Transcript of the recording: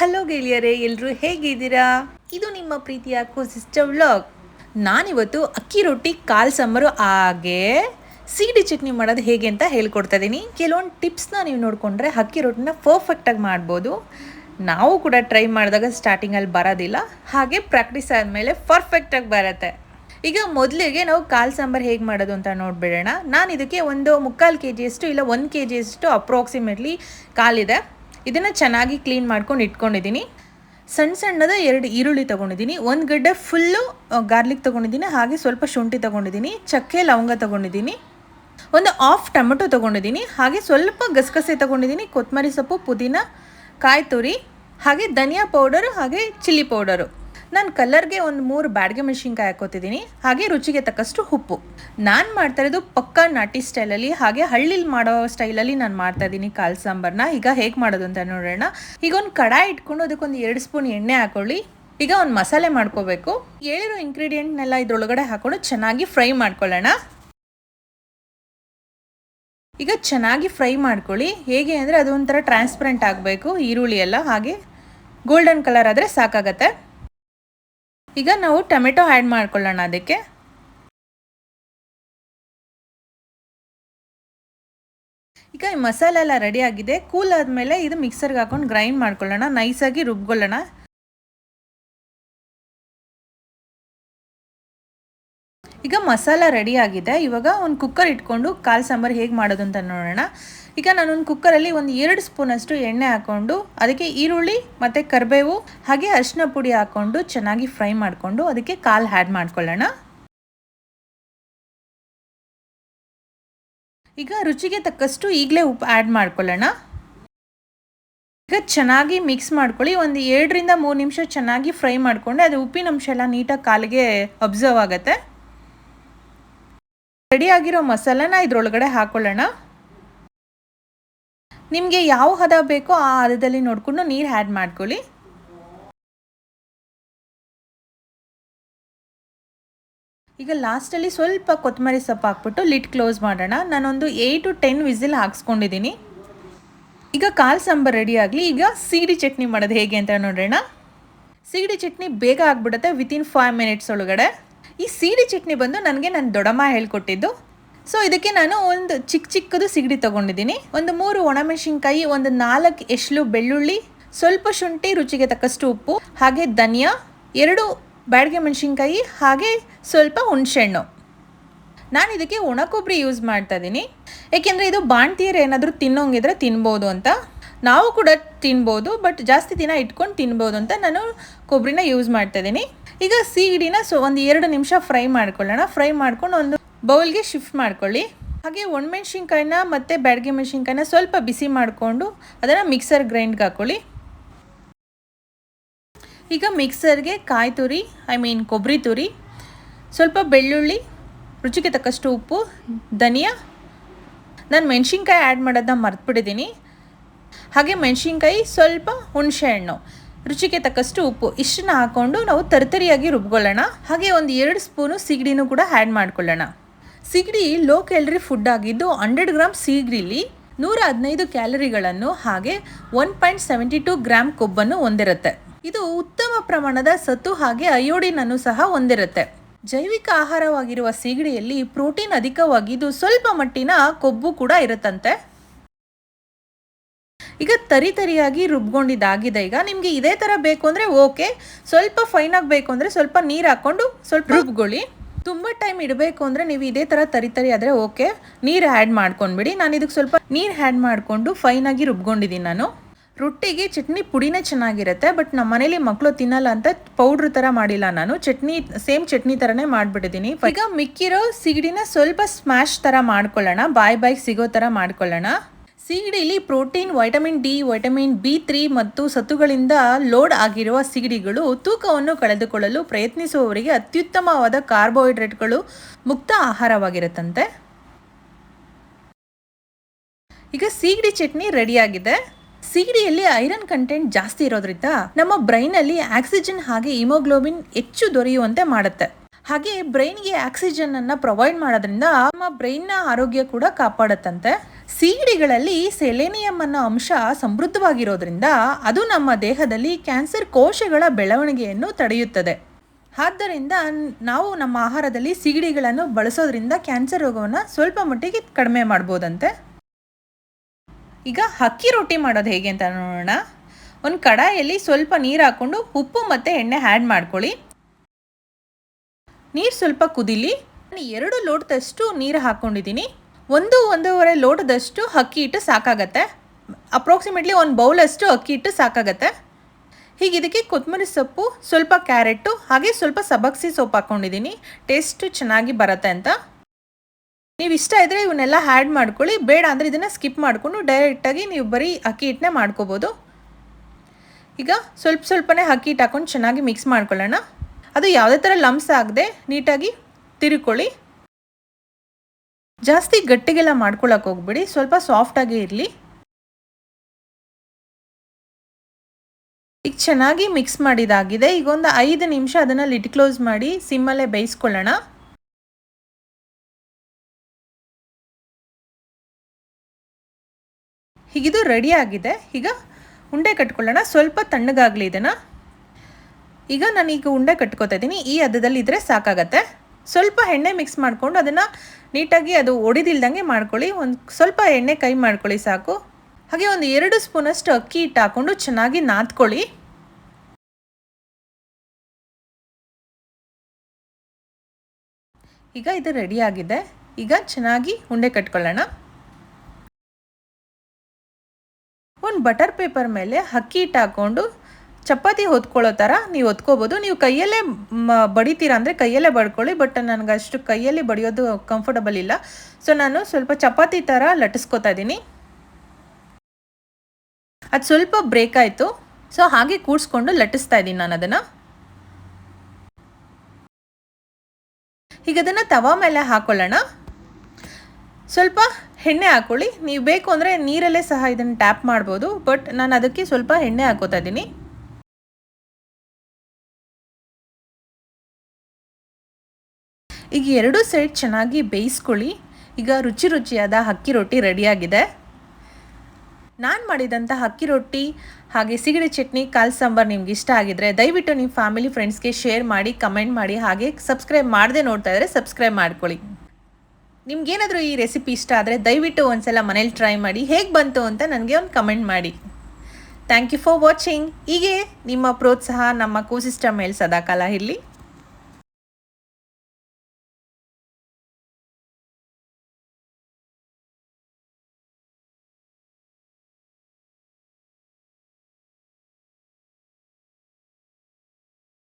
Hello ಗೆಳೆಯರೇ ಎಲ್ಲರೂ ಹೇಗಿದ್ದೀರಾ? ಇದು ನಿಮ್ಮ ಪ್ರೀತಿಯ ಕೋ ಸಿಸ್ಟರ್ ವ್ಲಾಗ್ ನಾನಿವತ್ತು ಅಕ್ಕಿ ರೊಟ್ಟಿ, ಕಾಲ್ ಸಾಂಬಾರು, ಹಾಗೆ ಸೀಡಿ ಚಟ್ನಿ ಮಾಡೋದು ಹೇಗೆ ಅಂತ ಹೇಳ್ಕೊಡ್ತಾ ಇದ್ದೀನಿ. ಕೆಲವೊಂದು ಟಿಪ್ಸ್ನ ನೀವು ನೋಡಿಕೊಂಡ್ರೆ ಅಕ್ಕಿ ರೊಟ್ಟಿನ ಪರ್ಫೆಕ್ಟಾಗಿ ಮಾಡ್ಬೋದು. ನಾವು ಕೂಡ ಟ್ರೈ ಮಾಡಿದಾಗ ಸ್ಟಾರ್ಟಿಂಗಲ್ಲಿ ಬರೋದಿಲ್ಲ. ಹಾಗೆ ಪ್ರಾಕ್ಟೀಸ್ ಆದಮೇಲೆ ಪರ್ಫೆಕ್ಟಾಗಿ ಬರುತ್ತೆ. ಈಗ ಮೊದಲಿಗೆ ನಾವು ಕಾಲ್ ಸಾಂಬಾರು ಹೇಗೆ ಮಾಡೋದು ಅಂತ ನೋಡಿಬಿಡೋಣ. ನಾನು ಇದಕ್ಕೆ ಒಂದು ಮುಕ್ಕಾಲು ಕೆ ಜಿಯಷ್ಟು ಇಲ್ಲ, ಒಂದು ಕೆ ಜಿಯಷ್ಟು ಅಪ್ರಾಕ್ಸಿಮೇಟ್ಲಿ ಕಾಲಿದೆ. ಇದನ್ನು ಚೆನ್ನಾಗಿ ಕ್ಲೀನ್ ಮಾಡ್ಕೊಂಡು ಇಟ್ಕೊಂಡಿದ್ದೀನಿ. ಸಣ್ಣ ಸಣ್ಣದ ಎರಡು ಈರುಳ್ಳಿ ತೊಗೊಂಡಿದ್ದೀನಿ. ಒಂದು ಗಡ್ಡೆ ಫುಲ್ಲು ಗಾರ್ಲಿಕ್ ತೊಗೊಂಡಿದ್ದೀನಿ. ಹಾಗೆ ಸ್ವಲ್ಪ ಶುಂಠಿ ತೊಗೊಂಡಿದ್ದೀನಿ. ಚಕ್ಕೆ, ಲವಂಗ ತೊಗೊಂಡಿದ್ದೀನಿ. ಒಂದು ಆಫ್ ಟೊಮೆಟೊ ತೊಗೊಂಡಿದ್ದೀನಿ. ಹಾಗೆ ಸ್ವಲ್ಪ ಗಸಗಸೆ ತೊಗೊಂಡಿದ್ದೀನಿ. ಕೊತ್ತಂಬರಿ ಸೊಪ್ಪು, ಪುದೀನ, ಕಾಯಿ ತುರಿ, ಹಾಗೆ ಧನಿಯಾ ಪೌಡರು ಹಾಗೆ ಚಿಲ್ಲಿ ಪೌಡರು ನಾನು ಕಲರ್ಗೆ ಒಂದು ಮೂರು ಬ್ಯಾಡ್ಗೆ ಮೆಣಸಿನ್ಕಾಯಿ ಹಾಕೋತಿದ್ದೀನಿ ಹಾಗೆ ರುಚಿಗೆ ತಕ್ಕಷ್ಟು ಉಪ್ಪು. ನಾನು ಮಾಡ್ತಾ ಇರೋದು ಪಕ್ಕಾ ನಾಟಿ ಸ್ಟೈಲಲ್ಲಿ, ಹಾಗೆ ಹಳ್ಳಿಲಿ ಮಾಡೋ ಸ್ಟೈಲಲ್ಲಿ ನಾನು ಮಾಡ್ತಾ ಇದ್ದೀನಿ ಕಾಲ್ ಸಾಂಬಾರನ್ನ ಈಗ ಹೇಗೆ ಮಾಡೋದು ಅಂತ ನೋಡೋಣ. ಈಗ ಒಂದು ಕಡಾಯಿ ಇಟ್ಕೊಂಡು ಅದಕ್ಕೊಂದು ಎರಡು ಸ್ಪೂನ್ ಎಣ್ಣೆ ಹಾಕೊಳ್ಳಿ. ಈಗ ಒಂದು ಮಸಾಲೆ ಮಾಡ್ಕೋಬೇಕು. ಹೇಳಿರೋ ಇಂಗ್ರೀಡಿಯೆಂಟ್ನೆಲ್ಲ ಇದ್ರೊಳಗಡೆ ಹಾಕೊಂಡು ಚೆನ್ನಾಗಿ ಫ್ರೈ ಮಾಡ್ಕೊಳ್ಳೋಣ. ಈಗ ಚೆನ್ನಾಗಿ ಫ್ರೈ ಮಾಡ್ಕೊಳ್ಳಿ. ಹೇಗೆ ಅಂದರೆ ಅದು ಒಂಥರ ಟ್ರಾನ್ಸ್ಪರೆಂಟ್ ಆಗಬೇಕು, ಈರುಳ್ಳಿ ಎಲ್ಲ ಹಾಗೆ. ಗೋಲ್ಡನ್ ಕಲರ್ ಆದರೆ ಸಾಕಾಗತ್ತೆ. ಈಗ ನಾವು ಟೊಮೆಟೊ ಆ್ಯಡ್ ಮಾಡ್ಕೊಳ್ಳೋಣ ಅದಕ್ಕೆ. ಈಗ ಈ ಮಸಾಲೆ ಎಲ್ಲ ರೆಡಿ ಆಗಿದೆ. ಕೂಲ್ ಆದಮೇಲೆ ಇದು ಮಿಕ್ಸರ್ಗೆ ಹಾಕೊಂಡು ಗ್ರೈಂಡ್ ಮಾಡ್ಕೊಳ್ಳೋಣ. ನೈಸಾಗಿ ರುಬ್ಕೊಳ್ಳೋಣ. ಈಗ ಮಸಾಲ ರೆಡಿ ಆಗಿದೆ. ಇವಾಗ ಒಂದು ಕುಕ್ಕರ್ ಇಟ್ಕೊಂಡು ಕಾಲು ಸಾಂಬಾರು ಹೇಗೆ ಮಾಡೋದು ಅಂತ ನೋಡೋಣ. ಈಗ ನಾನೊಂದು ಕುಕ್ಕರಲ್ಲಿ ಒಂದು ಎರಡು ಸ್ಪೂನಷ್ಟು ಎಣ್ಣೆ ಹಾಕ್ಕೊಂಡು ಅದಕ್ಕೆ ಈರುಳ್ಳಿ ಮತ್ತು ಕರಿಬೇವು, ಹಾಗೆ ಅರಿಶಿನ ಪುಡಿ ಹಾಕ್ಕೊಂಡು ಚೆನ್ನಾಗಿ ಫ್ರೈ ಮಾಡಿಕೊಂಡು ಅದಕ್ಕೆ ಕಾಲು ಆ್ಯಡ್ ಮಾಡ್ಕೊಳ್ಳೋಣ. ಈಗ ರುಚಿಗೆ ತಕ್ಕಷ್ಟು ಈಗಲೇ ಉಪ್ಪು ಆ್ಯಡ್ ಮಾಡ್ಕೊಳ್ಳೋಣ. ಈಗ ಚೆನ್ನಾಗಿ ಮಿಕ್ಸ್ ಮಾಡ್ಕೊಳ್ಳಿ. ಒಂದು ಎರಡರಿಂದ ಮೂರು ನಿಮಿಷ ಚೆನ್ನಾಗಿ ಫ್ರೈ ಮಾಡಿಕೊಂಡೆ ಅದು ಉಪ್ಪಿನ ಅಂಶ ಎಲ್ಲ ನೀಟಾಗಿ ಕಾಲಿಗೆ ಅಬ್ಸರ್ವ್ ಆಗುತ್ತೆ. ರೆಡಿ ಆಗಿರೋ ಮಸಾಲನ ಇದರೊಳಗಡೆ ಹಾಕೊಳ್ಳೋಣ. ನಿಮಗೆ ಯಾವ ಹದ ಬೇಕೋ ಆ ಹದದಲ್ಲಿ ನೋಡಿಕೊಂಡು ನೀರು ಆ್ಯಡ್ ಮಾಡ್ಕೊಳ್ಳಿ. ಈಗ ಲಾಸ್ಟಲ್ಲಿ ಸ್ವಲ್ಪ ಕೊತ್ತಂಬರಿ ಸೊಪ್ಪು ಹಾಕ್ಬಿಟ್ಟು ಲಿಟ್ ಕ್ಲೋಸ್ ಮಾಡೋಣ. ನಾನೊಂದು ಏಯ್ಟ್ ಟು ಟೆನ್ ವಿಸಿಲ್ ಹಾಕ್ಸ್ಕೊಂಡಿದ್ದೀನಿ. ಈಗ ಕಾಲು ಸಾಂಬಾರು ರೆಡಿ ಆಗಲಿ. ಈಗ ಸೀಡಿ ಚಟ್ನಿ ಮಾಡೋದು ಹೇಗೆ ಅಂತ ನೋಡೋಣ ಸೀಡಿ ಚಟ್ನಿ ಬೇಗ ಆಗಿಬಿಡುತ್ತೆ ವಿತಿನ್ ಫೈವ್ ಮಿನಿಟ್ಸ್ ಒಳಗಡೆ. ಈ ಸೀಡಿ ಚಟ್ನಿ ಬಂದು ನನಗೆ ನನ್ನ ದೊಡ್ಡಮ್ಮ ಹೇಳ್ಕೊಟ್ಟಿದ್ದು. ಸೊ ಇದಕ್ಕೆ ನಾನು ಒಂದು ಚಿಕ್ಕ ಚಿಕ್ಕದು ಸಿಗಡಿ ತೊಗೊಂಡಿದ್ದೀನಿ. ಒಂದು ಮೂರು ಒಣಮೆಣಸಿನ್ಕಾಯಿ, ಒಂದು ನಾಲ್ಕು ಎಶ್ಲು ಬೆಳ್ಳುಳ್ಳಿ, ಸ್ವಲ್ಪ ಶುಂಠಿ, ರುಚಿಗೆ ತಕ್ಕಷ್ಟು ಉಪ್ಪು, ಹಾಗೆ ಧನಿಯಾ, ಎರಡು ಬ್ಯಾಡಿಗೆ ಮೆಣಸಿನ್ಕಾಯಿ, ಹಾಗೆ ಸ್ವಲ್ಪ ಹುಣಸೆಹಣ್ಣು. ನಾನು ಇದಕ್ಕೆ ಒಣ ಕೊಬ್ಬರಿ ಯೂಸ್ ಮಾಡ್ತಾ ಇದ್ದೀನಿ. ಏಕೆಂದರೆ ಇದು ಬಾಣ್ತಿಯರು ಏನಾದರೂ ತಿನ್ನೋಂಗಿದ್ರೆ ತಿನ್ಬೋದು ಅಂತ. ನಾವು ಕೂಡ ತಿನ್ಬೋದು ಬಟ್ ಜಾಸ್ತಿ ದಿನ ಇಟ್ಕೊಂಡು ತಿನ್ಬೋದು ಅಂತ ನಾನು ಕೊಬ್ಬರಿನ ಯೂಸ್ ಮಾಡ್ತಾ ಇದ್ದೀನಿ. ಈಗ ಸೀಗಡಿನ ಸೊ ಒಂದು ಎರಡು ನಿಮಿಷ ಫ್ರೈ ಮಾಡ್ಕೊಳ್ಳೋಣ. ಫ್ರೈ ಮಾಡ್ಕೊಂಡು ಒಂದು ಬೌಲ್ಗೆ ಶಿಫ್ಟ್ ಮಾಡ್ಕೊಳ್ಳಿ. ಹಾಗೆ ಒಣಮೆಣ್ಸಿನ್ಕಾಯಿನ ಮತ್ತು ಬ್ಯಾಡ್ಗೆ ಮೆಣಸಿನ್ಕಾಯಿನ ಸ್ವಲ್ಪ ಬಿಸಿ ಮಾಡಿಕೊಂಡು ಅದನ್ನು ಮಿಕ್ಸರ್ ಗ್ರೈಂಡ್ಗೆ ಹಾಕ್ಕೊಳ್ಳಿ ಈಗ ಮಿಕ್ಸರ್ಗೆ ಕಾಯಿ ತುರಿ, ಐ ಮೀನ್ ಕೊಬ್ಬರಿ ತುರಿ, ಸ್ವಲ್ಪ ಬೆಳ್ಳುಳ್ಳಿ, ರುಚಿಗೆ ತಕ್ಕಷ್ಟು ಉಪ್ಪು, ಧನಿಯಾ. ನಾನು ಮೆಣಸಿನ್ಕಾಯಿ ಆ್ಯಡ್ ಮಾಡೋದನ್ನ ಮರ್ತ್ಬಿಟ್ಟಿದ್ದೀನಿ ಹಾಗೆ ಮೆಣಸಿನ್ಕಾಯಿ ಸ್ವಲ್ಪ ಹುಣಸೆಹಣ್ಣು ರುಚಿಗೆ ತಕ್ಕಷ್ಟು ಉಪ್ಪು. ಇಷ್ಟನ್ನ ಹಾಕ್ಕೊಂಡು ನಾವು ತರ್ತರಿಯಾಗಿ ರುಬ್ಕೊಳ್ಳೋಣ. ಹಾಗೆ ಒಂದು ಎರಡು ಸ್ಪೂನು ಸಿಗಡಿನೂ ಕೂಡ ಆ್ಯಡ್ ಮಾಡ್ಕೊಳ್ಳೋಣ. ಸಿಗಡಿ ಲೋ ಕ್ಯಾಲರಿ ಫುಡ್ ಆಗಿದ್ದು ಹಂಡ್ರೆಡ್ ಗ್ರಾಮ್ ಸಿಗಡಿಲಿ ನೂರ ಹದಿನೈದು ಕ್ಯಾಲರಿಗಳನ್ನು ಹಾಗೆ one point seventy two gram ಕೊಬ್ಬನ್ನು ಹೊಂದಿರುತ್ತೆ. ಇದು ಉತ್ತಮ ಪ್ರಮಾಣದ ಸತ್ತು ಹಾಗೆ ಅಯೋಡಿನ್ ಅನ್ನು ಸಹ ಹೊಂದಿರುತ್ತೆ. ಜೈವಿಕ ಆಹಾರವಾಗಿರುವ ಸೀಗಡಿಯಲ್ಲಿ ಪ್ರೋಟೀನ್ ಅಧಿಕವಾಗಿದ್ದು ಸ್ವಲ್ಪ ಮಟ್ಟಿನ ಕೊಬ್ಬು ಕೂಡ ಇರುತ್ತಂತೆ. ಈಗ ತರಿ ತರಿಯಾಗಿ ರುಬ್ಕೊಂಡಿದ್ದಾಗಿದೆ. ಈಗ ನಿಮಗೆ ಇದೇ ಥರ ಬೇಕು ಅಂದರೆ ಓಕೆ. ಸ್ವಲ್ಪ ಫೈನ್ ಆಗಬೇಕು ಅಂದರೆ ಸ್ವಲ್ಪ ನೀರು ಹಾಕ್ಕೊಂಡು ಸ್ವಲ್ಪ ರುಬ್ಕೊಳ್ಳಿ. ತುಂಬ ಟೈಮ್ ಇಡಬೇಕು ಅಂದರೆ ನೀವು ಇದೇ ಥರ ತರಿ ತರಿ ಆದರೆ ಓಕೆ. ನೀರು ಆ್ಯಡ್ ಮಾಡ್ಕೊಂಡ್ಬಿಡಿ. ನಾನು ಇದಕ್ಕೆ ಸ್ವಲ್ಪ ನೀರು ಆ್ಯಡ್ ಮಾಡಿಕೊಂಡು ಫೈನಾಗಿ ರುಬ್ಕೊಂಡಿದ್ದೀನಿ ನಾನು. ರೊಟ್ಟಿಗೆ ಚಟ್ನಿ ಪುಡಿನೇ ಚೆನ್ನಾಗಿರುತ್ತೆ ಬಟ್ ನಮ್ಮ ಮನೇಲಿ ಮಕ್ಕಳು ತಿನ್ನಲ್ಲ ಅಂತ ಪೌಡ್ರ್ ಥರ ಮಾಡಿಲ್ಲ ನಾನು. ಚಟ್ನಿ ಸೇಮ್ ಚಟ್ನಿ ಥರನೇ ಮಾಡಿಬಿಟ್ಟಿದ್ದೀನಿ ಈಗ ಮಿಕ್ಕಿರೋ ಸಿಗಡಿನ ಸ್ವಲ್ಪ ಸ್ಮ್ಯಾಶ್ ಥರ ಮಾಡ್ಕೊಳ್ಳೋಣ. ಬಾಯ್ ಬಾಯ್ಗೆ ಸಿಗೋ ಥರ ಮಾಡ್ಕೊಳ್ಳೋಣ. ಸಿಗಡಿಲಿ protein, vitamin D, vitamin B three ಮತ್ತು ಸತ್ತುಗಳಿಂದ ಲೋಡ್ ಆಗಿರುವ ಸಿಗಡಿಗಳು ತೂಕವನ್ನು ಕಳೆದುಕೊಳ್ಳಲು ಪ್ರಯತ್ನಿಸುವವರಿಗೆ ಅತ್ಯುತ್ತಮವಾದ ಕಾರ್ಬೋಹೈಡ್ರೇಟ್ಗಳು ಮುಕ್ತ ಆಹಾರವಾಗಿರುತ್ತಂತೆ. ಈಗ ಸಿಗಡಿ ಚಟ್ನಿ ರೆಡಿಯಾಗಿದೆ. ಸಿಗಡಿಯಲ್ಲಿ ಐರನ್ ಕಂಟೆಂಟ್ ಜಾಸ್ತಿ ಇರೋದ್ರಿಂದ ನಮ್ಮ ಬ್ರೈನಲ್ಲಿ ಆಕ್ಸಿಜನ್ ಹಾಗೆ ಹಿಮೋಗ್ಲೋಬಿನ್ ಹೆಚ್ಚು ದೊರೆಯುವಂತೆ ಮಾಡುತ್ತೆ. ಹಾಗೆ ಬ್ರೈನ್ಗೆ ಆಕ್ಸಿಜನ್ ಅನ್ನ ಪ್ರೊವೈಡ್ ಮಾಡೋದ್ರಿಂದ ನಮ್ಮ ಬ್ರೈನ್ನ ಆರೋಗ್ಯ ಕೂಡ ಕಾಪಾಡುತ್ತಂತೆ. ಸೀಗಡಿಗಳಲ್ಲಿ ಸೆಲೆನಿಯಂ ಅನ್ನೋ ಅಂಶ ಸಮೃದ್ಧವಾಗಿರೋದ್ರಿಂದ ಅದು ನಮ್ಮ ದೇಹದಲ್ಲಿ ಕ್ಯಾನ್ಸರ್ ಕೋಶಗಳ ಬೆಳವಣಿಗೆಯನ್ನು ತಡೆಯುತ್ತದೆ. ಆದ್ದರಿಂದ ನಾವು ನಮ್ಮ ಆಹಾರದಲ್ಲಿ ಸಿಗಡಿಗಳನ್ನು ಬಳಸೋದ್ರಿಂದ ಕ್ಯಾನ್ಸರ್ ರೋಗವನ್ನು ಸ್ವಲ್ಪ ಮಟ್ಟಿಗೆ ಕಡಿಮೆ ಮಾಡ್ಬೋದಂತೆ. ಈಗ ಅಕ್ಕಿ ರೊಟ್ಟಿ ಮಾಡೋದು ಹೇಗೆ ಅಂತ ನೋಡೋಣ. ಒಂದು ಕಡಾಯಲ್ಲಿ ಸ್ವಲ್ಪ ನೀರು ಹಾಕ್ಕೊಂಡು ಉಪ್ಪು ಮತ್ತು ಎಣ್ಣೆ ಆ್ಯಡ್ ಮಾಡ್ಕೊಳ್ಳಿ. ನೀರು ಸ್ವಲ್ಪ ಕುದಿಲಿ. ಎರಡು ಲೋಟದಷ್ಟು ನೀರು ಹಾಕ್ಕೊಂಡಿದ್ದೀನಿ. ಒಂದು ಒಂದೂವರೆ ಲೋಟದಷ್ಟು ಅಕ್ಕಿ ಹಿಟ್ಟು ಸಾಕಾಗತ್ತೆ. ಅಪ್ರಾಕ್ಸಿಮೇಟ್ಲಿ ಒಂದು ಬೌಲಷ್ಟು ಅಕ್ಕಿ ಹಿಟ್ಟು ಸಾಕಾಗತ್ತೆ. ಹೀಗೆ ಇದಕ್ಕೆ ಕೊತ್ತಂಬರಿ ಸೊಪ್ಪು, ಸ್ವಲ್ಪ ಕ್ಯಾರೆಟು, ಹಾಗೆ ಸ್ವಲ್ಪ ಸಬಕ್ಸಿ ಸೊಪ್ಪು ಹಾಕ್ಕೊಂಡಿದ್ದೀನಿ ಟೇಸ್ಟು ಚೆನ್ನಾಗಿ ಬರುತ್ತೆ ಅಂತ. ನೀವು ಇಷ್ಟ ಇದ್ದರೆ ಇವನ್ನೆಲ್ಲ ಆ್ಯಡ್ ಮಾಡ್ಕೊಳ್ಳಿ. ಬೇಡ ಅಂದರೆ ಇದನ್ನು ಸ್ಕಿಪ್ ಮಾಡಿಕೊಂಡು ಡೈರೆಕ್ಟಾಗಿ ನೀವು ಬರೀ ಅಕ್ಕಿ ಹಿಟ್ಟನ್ನೇ ಮಾಡ್ಕೋಬೋದು. ಈಗ ಸ್ವಲ್ಪ ಸ್ವಲ್ಪನೇ ಅಕ್ಕಿ ಹಿಟ್ಟು ಹಾಕ್ಕೊಂಡು ಚೆನ್ನಾಗಿ ಮಿಕ್ಸ್ ಮಾಡ್ಕೊಳ್ಳೋಣ. ಅದು ಯಾವುದೇ ಥರ ಲಮ್ಸ್ ಆಗದೆ ನೀಟಾಗಿ ತಿರುಕೊಳ್ಳಿ. ಜಾಸ್ತಿ ಗಟ್ಟಿಗೆಲ್ಲ ಮಾಡ್ಕೊಳಕ್ಕೆ ಹೋಗ್ಬಿಡಿ, ಸ್ವಲ್ಪ ಸಾಫ್ಟಾಗಿ ಇರಲಿ. ಈಗ ಚೆನ್ನಾಗಿ ಮಿಕ್ಸ್ ಮಾಡಿದಾಗಿದೆ. ಈಗ ಒಂದು ಐದು ನಿಮಿಷ ಅದನ್ನು ಲಿಡ್ ಕ್ಲೋಸ್ ಮಾಡಿ ಸಿಮ್ಮಲ್ಲೇ ಬೇಯಿಸ್ಕೊಳ್ಳೋಣ. ಹೀಗಿದು ರೆಡಿ ಆಗಿದೆ. ಈಗ ಉಂಡೆ ಕಟ್ಕೊಳ್ಳೋಣ. ಸ್ವಲ್ಪ ತಣ್ಣಗಾಗಲಿ ಇದನ್ನು. ಈಗ ನಾನೀಗ ಉಂಡೆ ಕಟ್ಕೋತಾ ಇದ್ದೀನಿ. ಈ ಹದದಲ್ಲಿ ಇದ್ದರೆ ಸಾಕಾಗತ್ತೆ. ಸ್ವಲ್ಪ ಎಣ್ಣೆ ಮಿಕ್ಸ್ ಮಾಡಿಕೊಂಡು ಅದನ್ನು ನೀಟಾಗಿ ಅದು ಒಡಿದಿಲ್ದಂಗೆ ಮಾಡ್ಕೊಳ್ಳಿ. ಒಂದು ಸ್ವಲ್ಪ ಎಣ್ಣೆ ಕೈ ಮಾಡ್ಕೊಳ್ಳಿ ಸಾಕು. ಹಾಗೆ ಒಂದು ಎರಡು ಸ್ಪೂನಷ್ಟು ಅಕ್ಕಿ ಹಿಟ್ಟು ಹಾಕ್ಕೊಂಡು ಚೆನ್ನಾಗಿ ನಾದ್ಕೊಳ್ಳಿ. ಈಗ ಇದು ರೆಡಿ ಆಗಿದೆ. ಈಗ ಚೆನ್ನಾಗಿ ಉಂಡೆ ಕಟ್ಕೊಳ್ಳೋಣ. ಒಂದು ಬಟರ್ ಪೇಪರ್ ಮೇಲೆ ಅಕ್ಕಿ ಹಿಟ್ಟು ಹಾಕ್ಕೊಂಡು ಚಪಾತಿ ಹೊತ್ಕೊಳ್ಳೋ ಥರ ನೀವು ಹೊತ್ಕೋಬೋದು. ನೀವು ಕೈಯಲ್ಲೇ ಬಡಿತೀರ ಅಂದರೆ ಕೈಯಲ್ಲೇ ಬಡ್ಕೊಳ್ಳಿ, ಬಟ್ ನನಗೆ ಅಷ್ಟು ಕೈಯಲ್ಲಿ ಬಡಿಯೋದು ಕಂಫರ್ಟಬಲ್ ಇಲ್ಲ. ಸೊ ನಾನು ಸ್ವಲ್ಪ ಚಪಾತಿ ಥರ ಲಟ್ಟಿಸ್ಕೊತಾ ಇದ್ದೀನಿ. ಅದು ಸ್ವಲ್ಪ ಬ್ರೇಕ್ ಆಯಿತು. ಸೊ ಹಾಗೆ ಕೂಡಿಸ್ಕೊಂಡು ಲಟ್ಟಿಸ್ತಾ ಇದ್ದೀನಿ ನಾನು ಅದನ್ನು. ಈಗ ಅದನ್ನು ತವಾ ಮೇಲೆ ಹಾಕೊಳ್ಳೋಣ. ಸ್ವಲ್ಪ ಎಣ್ಣೆ ಹಾಕ್ಕೊಳ್ಳಿ ನೀವು ಬೇಕು ಅಂದರೆ ನೀರಲ್ಲೇ ಸಹ ಇದನ್ನು ಟ್ಯಾಪ್ ಮಾಡ್ಬೋದು, ಬಟ್ ನಾನು ಅದಕ್ಕೆ ಸ್ವಲ್ಪ ಎಣ್ಣೆ ಹಾಕೋತಾ ಇದ್ದೀನಿ. ಈಗ ಎರಡೂ ಸೈಡ್ ಚೆನ್ನಾಗಿ ಬೇಯಿಸ್ಕೊಳ್ಳಿ. ಈಗ ರುಚಿ ರುಚಿಯಾದ ಅಕ್ಕಿ ರೊಟ್ಟಿ ರೆಡಿಯಾಗಿದೆ. ನಾನು ಮಾಡಿದಂಥ ಅಕ್ಕಿ ರೊಟ್ಟಿ ಹಾಗೆ ಸಿಗಡಿ ಚಟ್ನಿ, ಕಾಲ್ ಸಾಂಬಾರು ನಿಮ್ಗೆ ಇಷ್ಟ ಆಗಿದ್ರೆ ದಯವಿಟ್ಟು ನಿಮ್ಮ ಫ್ಯಾಮಿಲಿ ಫ್ರೆಂಡ್ಸ್ಗೆ ಶೇರ್ ಮಾಡಿ, ಕಮೆಂಟ್ ಮಾಡಿ, ಹಾಗೆ ಸಬ್ಸ್ಕ್ರೈಬ್ ಮಾಡದೆ ನೋಡ್ತಾ ಇದ್ದರೆ ಸಬ್ಸ್ಕ್ರೈಬ್ ಮಾಡ್ಕೊಳ್ಳಿ. ನಿಮ್ಗೇನಾದರೂ ಈ ರೆಸಿಪಿ ಇಷ್ಟ ಆದರೆ ದಯವಿಟ್ಟು ಒಂದ್ಸಲ ಮನೇಲಿ ಟ್ರೈ ಮಾಡಿ, ಹೇಗೆ ಬಂತು ಅಂತ ನನಗೆ ಒಂದು ಕಮೆಂಟ್ ಮಾಡಿ. Thank you for watching. ಹೀಗೆ ನಿಮ್ಮ ಪ್ರೋತ್ಸಾಹ ನಮ್ಮ ಕೋಸಿಸ್ಟಮ್ ಮೇಲೆ ಸದಾಕಾಲ ಇರಲಿ.